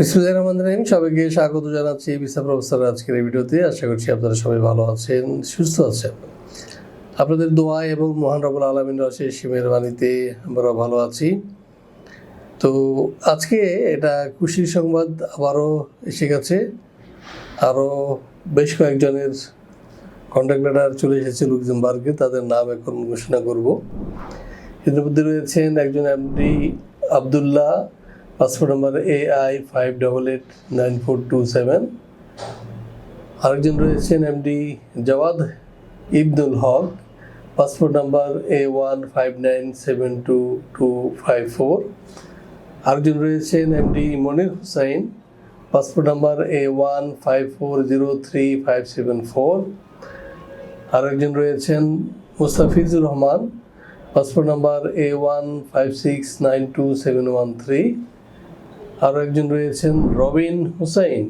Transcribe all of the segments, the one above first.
বিসমুল্লাহ রহমান রহিম। সবাইকে স্বাগত জানাচ্ছি বিসা প্রফেসর আজকের এই ভিডিওতে। আশা করছি আপনারা সবাই ভালো আছেন, সুস্থ আছেন। আপনাদের দোয়া এবং মহান রবুল আলমিন সীমের বাণীতে আমরা ভালো আছি। তো আজকে এটা খুশির সংবাদ আবারও এসে গেছে। আরও বেশ কয়েকজনের কন্ট্যাক্ট লেটার চলে এসেছে লুক্সেমবার্গে। তাদের নাম এখন ঘোষণা করব। এদের মধ্যে রয়েছেন একজন MD Abdullah passport number A I five double eight nine four two seven আরেকজন রয়েছেন MD Jawad Ibnul Haque. Passport number A one five nine seven two two five four আরেকজন রয়েছেন MD Monir Hussain. Passport number A one five four zero three five seven four আরেকজন রয়েছেন Mustafizur Rahman. Passport number A one five six nine two seven one three আরও একজন রয়েছেন, Robin Hussain,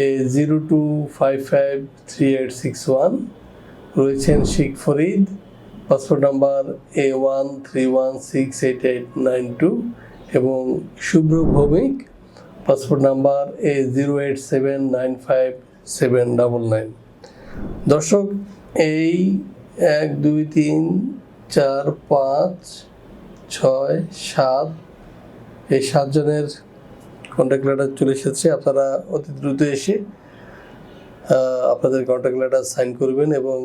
A zero two five five three eight six one. রয়েছেন Sheikh Farid, passport number A one three one six eight eight nine two এবং Shubhro Bhowmik, passport number A zero eight seven nine five seven double nine. দর্শক, এই এক, দুই, তিন, চার, পাঁচ, ছয়, সাত এই সাতজনের কন্ট্যাক্ট লেটার চলে এসেছে। আপনারা অতি দ্রুত এসে আপনাদের কন্ট্যাক্ট লেটার সাইন করবেন এবং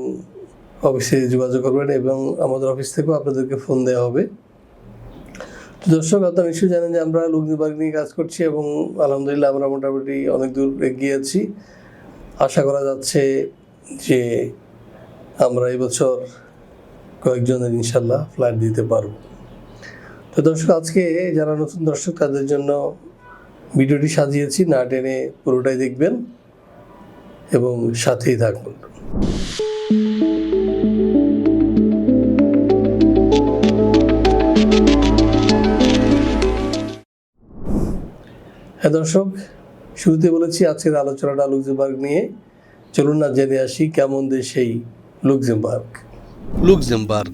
অফিসে যোগাযোগ করবেন এবং আমাদের অফিস থেকেও আপনাদেরকে ফোন দেওয়া হবে। তো দর্শক, আপনারা নিশ্চয়ই জানেন যে আমরা লুকনিবার্গ নিয়ে কাজ করছি এবং আলহামদুলিল্লাহ আমরা মোটামুটি অনেক দূর এগিয়ে আছি। আশা করা যাচ্ছে যে আমরা এবছর কয়েকজনের ইনশাল্লাহ ফ্লাইট দিতে পারব। তো দর্শক, আজকে যারা নতুন দর্শক, তাদের জন্য ভিডিওটি সাজিয়েছি। না টেনে পুরোটাই দেখবেন এবং সাথেই থাকুন। হ্যাঁ দর্শক, শুরুতে বলেছি আজকের আলোচনাটা লুক্সেমবার্গ নিয়ে। চলুন না জেনে আসি কেমন দেশ সেই Luxembourg. Luxembourg.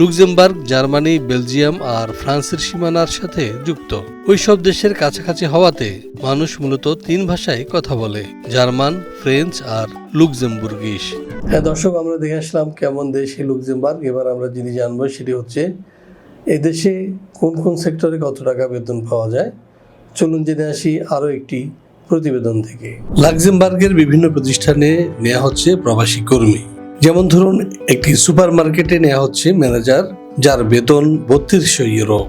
Luxembourg, Germany, Belgium আর ফ্রান্সের সীমানার সাথে যুক্ত। ওইসব দেশের কাছাকাছি হওয়াতে মানুষ মূলত তিন ভাষায় কথা বলে, জার্মান, ফ্রেঞ্চ আর লুক্সেমবুর্গিশ। হ্যাঁ দর্শক, আমরা দেখে আসলাম কেমন দেশ এই লুক্সেমবার্গ। এবার আমরা যিনি জানব সেটি হচ্ছে এই দেশে কোন কোন সেক্টরে কত টাকা বেতন পাওয়া যায়? চলুন জেনে আসি আরও একটি প্রতিবেদন থেকে। লাক্সেমবার্গের বিভিন্ন প্রতিষ্ঠানে নেওয়া হচ্ছে প্রবাসী কর্মী। যেমন ধরুন, একটি সুপার মার্কেটে নেওয়া হচ্ছে ম্যানেজার, যার বেতন বত্রিশশো ইউরো।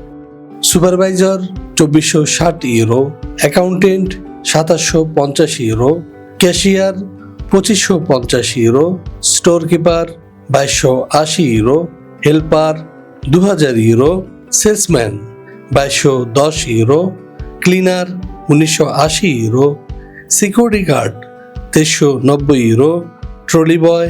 সুপারভাইজার, চব্বিশশো ষাট ইউরো। অ্যাকাউন্টেন্ট, সাতাশশো পঞ্চাশ ইউরো। ক্যাশিয়ার, পঁচিশশো পঞ্চাশ ইউরো। স্টোর কিপার বাইশশো আশি ইউরো। হেল্পার দু হাজার ইউরো। সেলসম্যান, বাইশশো দশ ইউরো। ক্লিনার, উনিশশো আশি ইউরো। সিকিউরিটি গার্ড, তেইশশো নব্বই ইউরো। ট্রলি বয়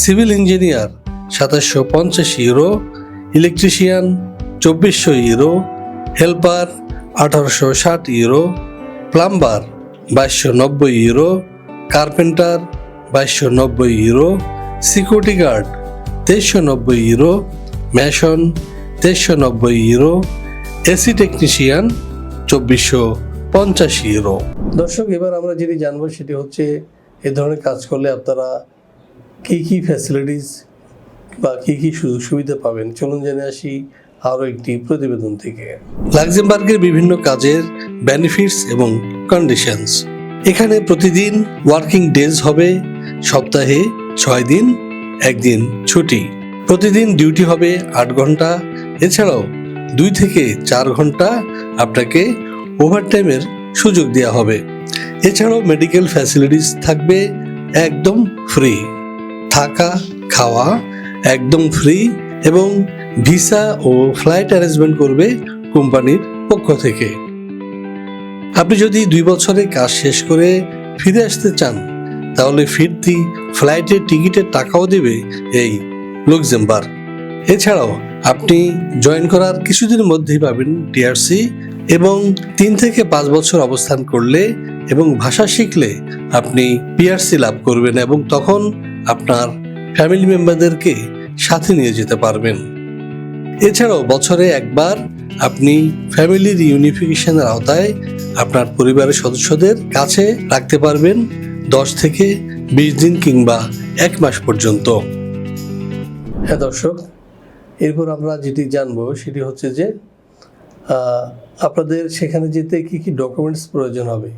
সিভিল ইঞ্জিনিয়ার, সাতাশশো পঞ্চাশ ইউরো, ইলেকট্রিশিয়ান, চব্বিশশো ইউরো, হেল্পার, আঠারোশো ষাট ইউরো, প্লাম্বার, বাইশশো নব্বই ইউরো, কার্পেন্টার, বাইশশো নব্বই ইউরো, সিকিউরিটি গার্ড, তেইশশো নব্বই ইউরো ম্যাশন তেইশশো নব্বই ইউরো, এসি টেকনিশিয়ান, চব্বিশশো পঞ্চাশ ইউরো। দর্শক, এবার আমরা যেটি জানব সেটি হচ্ছে এ ধরনের কাজ করলে আপনারা কি কি ফ্যাসিলিটিস বা কি কি সুযোগ সুবিধা পাবেন? চলুন জেনে আসি আরও একটি প্রতিবেদন থেকে। লাক্সেমবার্গের বিভিন্ন কাজের বেনিফিটস এবং কন্ডিশনস এখানে প্রতিদিন ওয়ার্কিং ডেজ হবে, সপ্তাহে ছয় দিন, একদিন ছুটি। প্রতিদিন ডিউটি হবে আট ঘণ্টা, এছাড়াও দুই থেকে চার ঘণ্টা আপনাকে ওভারটাইমের সুযোগ দেওয়া হবে। এছাড়াও মেডিকেল ফ্যাসিলিটিস থাকবে একদম ফ্রি থাকা, খাওয়া একদম ফ্রি এবং ভিসা ও ফ্লাইট অ্যারেঞ্জমেন্ট করবে কোম্পানির পক্ষ থেকে। আপনি যদি দুই বছরে কাজ শেষ করে ফিরে আসতে চান, তাহলে ফিরতি ফ্লাইটের টিকিটের টাকাও দেবে এই লুক্সেমবার্গ এছাড়াও আপনি জয়েন করার কিছুদিনের মধ্যেই পাবেন টিআরসি এবং তিন থেকে পাঁচ বছর অবস্থান করলে এবং ভাষা শিখলে আপনি পিআরসি লাভ করবেন এবং তখন আপনার ফ্যামিলি মেম্বারদেরকে সাথে নিয়ে যেতে পারবেন। এছাড়াও বছরে একবার আপনি ফ্যামিলির ইউনিফিকেশনের আওতায় আপনার পরিবারের সদস্যদের কাছে রাখতে পারবেন দশ থেকে বিশ দিন কিংবা এক মাস পর্যন্ত। হ্যাঁ দর্শক, এরপর আমরা যেটি জানব সেটি হচ্ছে যে আপনাদের সেখানে যেতে কি কি ডকুমেন্টস প্রয়োজন হবে?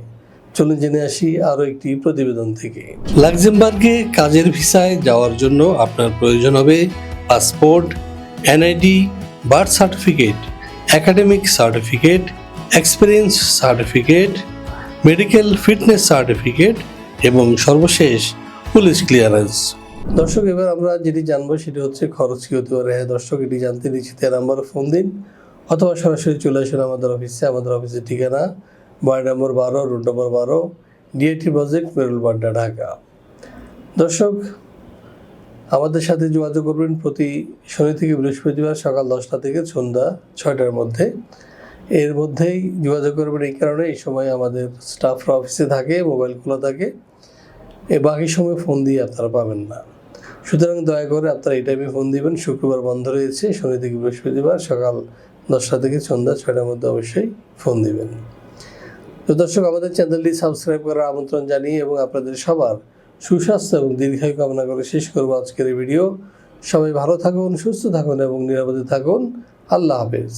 চলুন জেনে আসি আরও একটি প্রতিবেদন থেকে। লাক্সেমবার্গে কাজের ভিসায় যাওয়ার জন্য আপনার প্রয়োজন হবে passport, NID, birth certificate, academic certificate, experience certificate, medical fitness certificate এবং সর্বশেষ পুলিশ ক্লিয়ারেন্স। দর্শক, এবার আমরা যেটি জানব সেটি হচ্ছে খরচ কি হতে পারে। হ্যাঁ দর্শক, এটি জানতে নিচ্ছি তেরো নম্বরে ফোন দিন অথবা সরাসরি চলে আসুন আমাদের অফিসে। আমাদের অফিসের ঠিকানা বাড়ি নম্বর বারো রুট নম্বর বারো, ডিএটি প্রজেক্ট মেরুল বাড্ডা ঢাকা। দর্শক, আমাদের সাথে যোগাযোগ করবেন প্রতি শনি থেকে বৃহস্পতিবার সকাল দশটা থেকে সন্ধ্যা ছয়টার মধ্যে। এর মধ্যেই যোগাযোগ করবেন এই কারণে এই সময় আমাদের স্টাফরা অফিসে থাকে মোবাইল খোলা থাকে। এ বাকি সময় ফোন দিয়ে আপনারা পাবেন না। সুতরাং দয়া করে আপনারা এই টাইমে ফোন দিবেন। শুক্রবার বন্ধ রয়েছে, শনি থেকে বৃহস্পতিবার সকাল দশটা থেকে সন্ধ্যা ছয়টার মধ্যে অবশ্যই ফোন দিবেন। তো দর্শক, আমাদের চ্যানেলটি সাবস্ক্রাইব করার আমন্ত্রণ জানিয়ে এবং আপনাদের সবার সুস্বাস্থ্য এবং দীর্ঘায়ু কামনা করে শেষ করব আজকের এই ভিডিও। সবাই ভালো থাকুন, সুস্থ থাকুন এবং নিরাপদে থাকুন। আল্লাহ হাফেজ।